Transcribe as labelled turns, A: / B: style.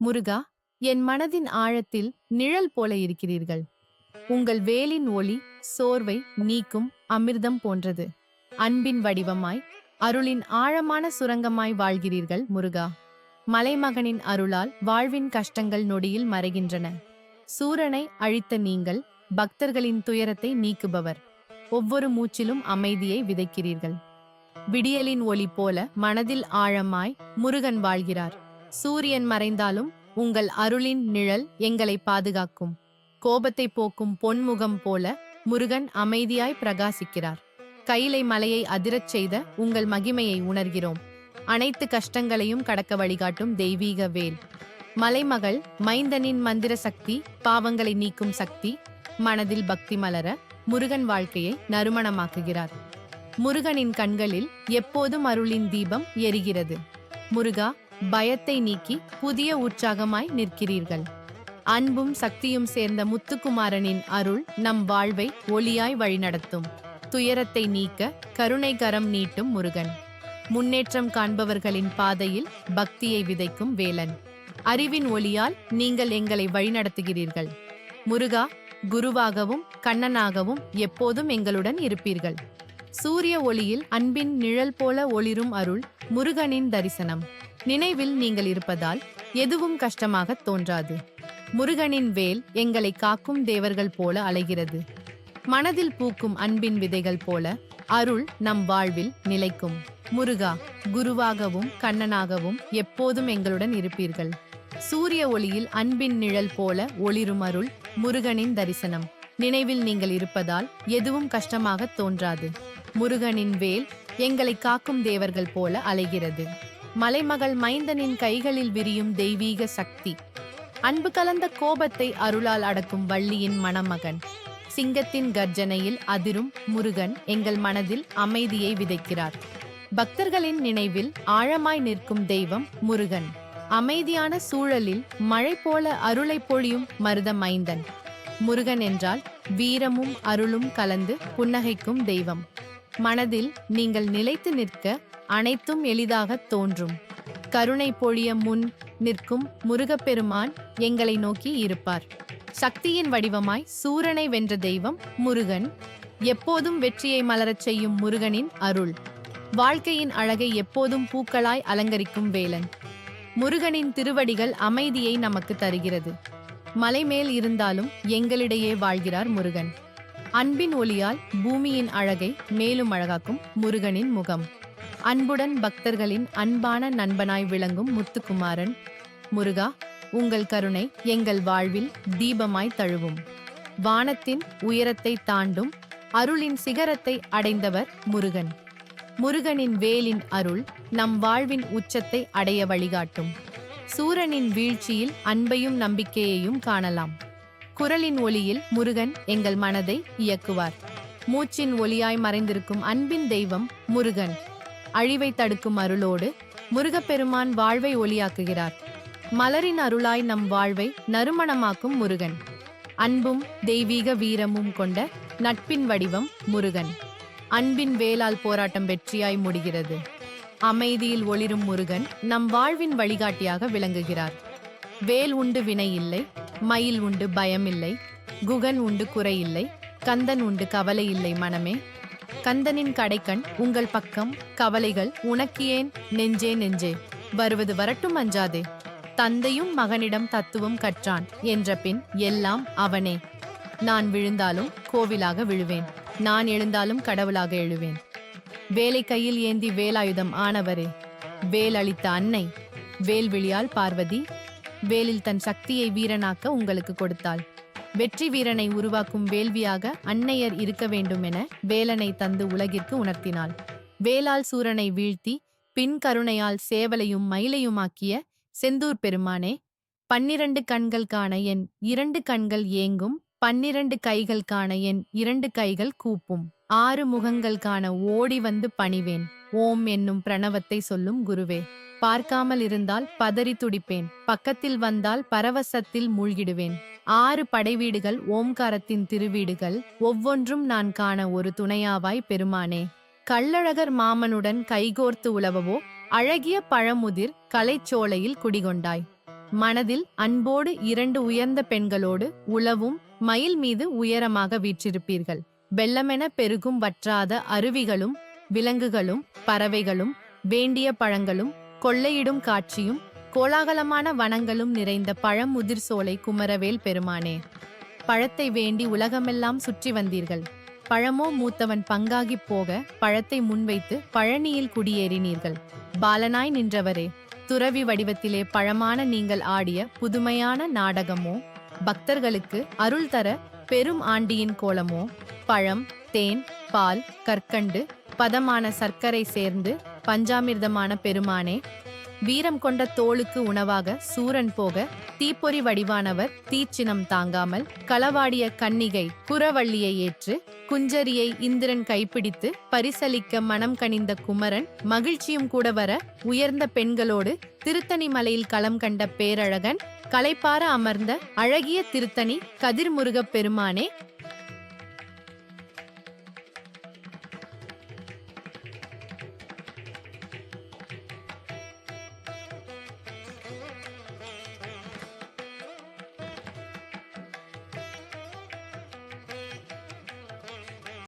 A: முருகா என் மனதின் ஆழத்தில் நிழல் போல இருக்கிறீர்கள். உங்கள் வேலின் ஒளி சோர்வை நீக்கும் அமிர்தம் போன்றது. அன்பின் வடிவமாய் அருளின் ஆழமான சுரங்கமாய் வாழ்கிறீர்கள் முருகா. மலைமகனின் அருளால் வாழ்வின் கஷ்டங்கள் நொடியில் மறைகின்றன. சூரனை அழித்த நீங்கள் பக்தர்களின் துயரத்தை நீக்குபவர். ஒவ்வொரு மூச்சிலும் அமைதியை விதைக்கிறீர்கள். விடியலின் ஒளி போல மனதில் ஆழமாய் முருகன் வாழ்கிறார். சூரியன் மறைந்தாலும் உங்கள் அருளின் நிழல் எங்களை பாதுகாக்கும். கோபத்தை போக்கும் பொன்முகம் போல முருகன் அமைதியாய் பிரகாசிக்கிறார். கைலை மலையை அதிரச் செய்த உங்கள் மகிமையை உணர்கிறோம். அனைத்து கஷ்டங்களையும் கடக்க வழிகாட்டும் தெய்வீக வேல். மலைமகள் மைந்தனின் மந்திர சக்தி பாவங்களை நீக்கும் சக்தி மனதில் பக்தி மலர முருகன் வாழ்க்கையை நறுமணமாக்குகிறார். முருகனின் கண்களில் எப்போதும் அருளின் தீபம் எரிகிறது. முருகா பயத்தை நீக்கி புதிய உற்சாகமாய் நிற்கிறீர்கள். அன்பும் சக்தியும் சேர்ந்த முத்துக்குமாரனின் அருள் நம் வாழ்வை ஒளியாய் வழிநடத்தும். துயரத்தை நீக்க கருணை கரம் நீட்டும் முருகன். முன்னேற்றம் காண்பவர்களின் பாதையில் பக்தியை விதைக்கும் வேலன். அறிவின் ஒளியால் நீங்கள் எங்களை வழிநடத்துகிறீர்கள். முருகா குருவாகவும் கண்ணனாகவும் எப்போதும் எங்களுடன் இருப்பீர்கள். சூரிய ஒளியில் அன்பின் நிழல் போல ஒளிரும் அருள் முருகனின் தரிசனம். நினைவில் நீங்கள் இருப்பதால் எதுவும் கஷ்டமாக தோன்றாது. முருகனின் வேல் எங்களை காக்கும் தேவர்கள் போல அலைகிறது. மனதில் பூக்கும் அன்பின் விதைகள் போல அருள் நம் வாழ்வில் நிலைக்கும். முருகா குருவாகவும் கண்ணனாகவும் எப்போதும் எங்களுடன் இருப்பீர்கள். சூரிய ஒளியில் அன்பின் நிழல் போல ஒளிரும் அருள் முருகனின் தரிசனம். நினைவில் நீங்கள் இருப்பதால் எதுவும் கஷ்டமாக தோன்றாது. முருகனின் வேல் எங்களை காக்கும் தேவர்கள் போல அலைகிறது. மலைமகள் மைந்தனின் கைகளில் விரியும் தெய்வீக சக்தி. அன்பு கலந்த கோபத்தை அருளால் அடக்கும் வள்ளியின் மணமகன். சிங்கத்தின் கர்ஜனையில் அதிரும் முருகன் எங்கள் மனதில் அமைதியை விதைக்கிறார். பக்தர்களின் நினைவில் ஆழமாய் நிற்கும் தெய்வம் முருகன். அமைதியான சூழலில் மழை போல அருளை பொழியும் மருத மைந்தன். முருகன் என்றால் வீரமும் அருளும் கலந்து புன்னகைக்கும் தெய்வம். மனதில் நீங்கள் நிலைத்து நிற்க அனைத்தும் எளிதாக தோன்றும். கருணை பொழிய முன் நிற்கும் முருகப்பெருமான் எங்களை நோக்கி இருப்பார். சக்தியின் வடிவமாய் சூரனை வென்ற தெய்வம் முருகன். எப்போதும் வெற்றியை மலரச் செய்யும் முருகனின் அருள். வாழ்க்கையின் அழகை எப்போதும் பூக்களாய் அலங்கரிக்கும் வேலன். முருகனின் திருவடிகள் அமைதியை நமக்கு தருகிறது. மலைமேல் இருந்தாலும் எங்களிடையே வாழ்கிறார் முருகன். அன்பின் ஒளியால் பூமியின் அழகை மேலும் அழகாக்கும் முருகனின் முகம். அன்புடன் பக்தர்களின் அன்பான நண்பனாய் விளங்கும் முத்துக்குமாரன். முருகா உங்கள் கருணை எங்கள் வாழ்வில் தீபமாய் தழுவும். வானத்தின் உயரத்தை தாண்டும் அருளின் சிகரத்தை அடைந்தவர் முருகன். முருகனின் வேலின் அருள் நம் வாழ்வின் உச்சத்தை அடைய வழிகாட்டும். சூரனின் வீழ்ச்சியில் அன்பையும் நம்பிக்கையையும் காணலாம். குரலின் ஒளியில் முருகன் எங்கள் மனதை இயக்குவார். மூச்சின் ஒளியாய் மறைந்திருக்கும் அன்பின் தெய்வம் முருகன். அழிவை தடுக்கும் அருளோடு முருகப்பெருமான் வாழ்வை ஒளியாக்குகிறார். மலரின் அருளாய் நம் வாழ்வை நறுமணமாக்கும் முருகன். அன்பும் தெய்வீக வீரமும் கொண்ட நட்பின் வடிவம் முருகன். அன்பின் வேலால் போராட்டம் வெற்றியாய் முடிகிறது. அமைதியில் ஒளிரும் முருகன் நம் வாழ்வின் வழிகாட்டியாக விளங்குகிறார். வேல் உண்டு வினை இல்லை மயில் உண்டு பயம் இல்லை குகன் உண்டு குறை இல்லை கந்தன் உண்டு கவலை இல்லை மனமே. கந்தனின் கடைக்கண் உங்கள் பக்கம் கவலைகள் உனக்கு ஏன்? நெஞ்சே நெஞ்சே வருவது வரட்டும் அஞ்சாதே. தந்தையும் மகனிடம் தத்துவம் கற்றான் என்ற பின் எல்லாம் அவனே. நான் விழுந்தாலும் கோவிலாக விழுவேன் நான் எழுந்தாலும் கடவுளாக எழுவேன். வேலை கையில் ஏந்தி வேலாயுதம் ஆனவரே வேல் அளித்த அன்னை வேல்விழியால் பார்வதி வேலில் தன் சக்தியை வீரனாக்க உங்களுக்கு கொடுத்தாள். வெற்றி வீரனை உருவாக்கும் வேள்வியாக அன்னையர் இருக்க வேண்டும் என வேலனை தந்து உலகிற்கு உணர்த்தினாள். வேலால் சூரனை வீழ்த்தி பின் கருணையால் சேவலையும் மயிலையுமாக்கிய செந்தூர் பெருமானே பன்னிரண்டு கண்கள் காண என் இரண்டு கண்கள் ஏங்கும் பன்னிரண்டு கைகள் காண என் இரண்டு கைகள் கூப்பும். ஆறு முகங்கள் காண ஓடி வந்து பணிவேன். ஓம் என்னும் பிரணவத்தை சொல்லும் குருவே பார்க்காமல் இருந்தால் பதறி துடிப்பேன் பக்கத்தில் வந்தால் பரவசத்தில் மூழ்கிடுவேன். ஆறு படைவீடுகள் ஓம்காரத்தின் திருவீடுகள் ஒவ்வொன்றும் நான் காண ஒரு துணையாவாய் பெருமானே. கள்ளழகர் மாமனுடன் கைகோர்த்து உலவவோ அழகிய பழமுதிர் கலைச்சோலையில் குடிகொண்டாய். மனதில் அன்போடு இரண்டு உயர்ந்த பெண்களோடு உளவும் மயில் மீது உயரமாக வீற்றிருப்பீர்கள். வெள்ளமென பெருகும் வற்றாத அருவிகளும் விலங்குகளும் பறவைகளும் வேண்டிய பழங்களும் கொள்ளையிடும் காட்சியும் கோலாகலமான வனங்களும் நிறைந்த பழமுதிர் சோலை குமரவேல் பெருமானே. பழத்தை வேண்டி உலகமெல்லாம் சுற்றி வந்தீர்கள். பழமோ மூத்தவன் பங்காகிப் போக பழத்தை முன்வைத்து பழனியில் குடியேறினீர்கள். பாலனாய் நின்றவரே துறவி வடிவத்திலே பழமான நீங்கள் ஆடிய புதுமையான நாடகமோ பக்தர்களுக்கு அருள் தர பெரும் ஆண்டியின் கோலமோ பழம் தேன் பால் கற்கண்டு பதமான சர்க்கரை சேர்ந்து பஞ்சாமிர்தமான பெருமானே வீரம் கொண்ட தோளுக்கு உணவாக சூரன் போக தீப்பொறி வடிவானவர் தீச்சினம் தாங்காமல் களவாடிய கன்னிகை குறவள்ளியை ஏற்று குஞ்சரியை இந்திரன் கைப்பிடித்து பரிசலிக்க மனம் கனிந்த குமரன் மகிழ்ச்சியும் கூட வர உயர்ந்த பெண்களோடு திருத்தணி மலையில் களம் கண்ட பேரழகன் களைப்பார அமர்ந்த அழகிய திருத்தணி கதிர்முருகப் பெருமானே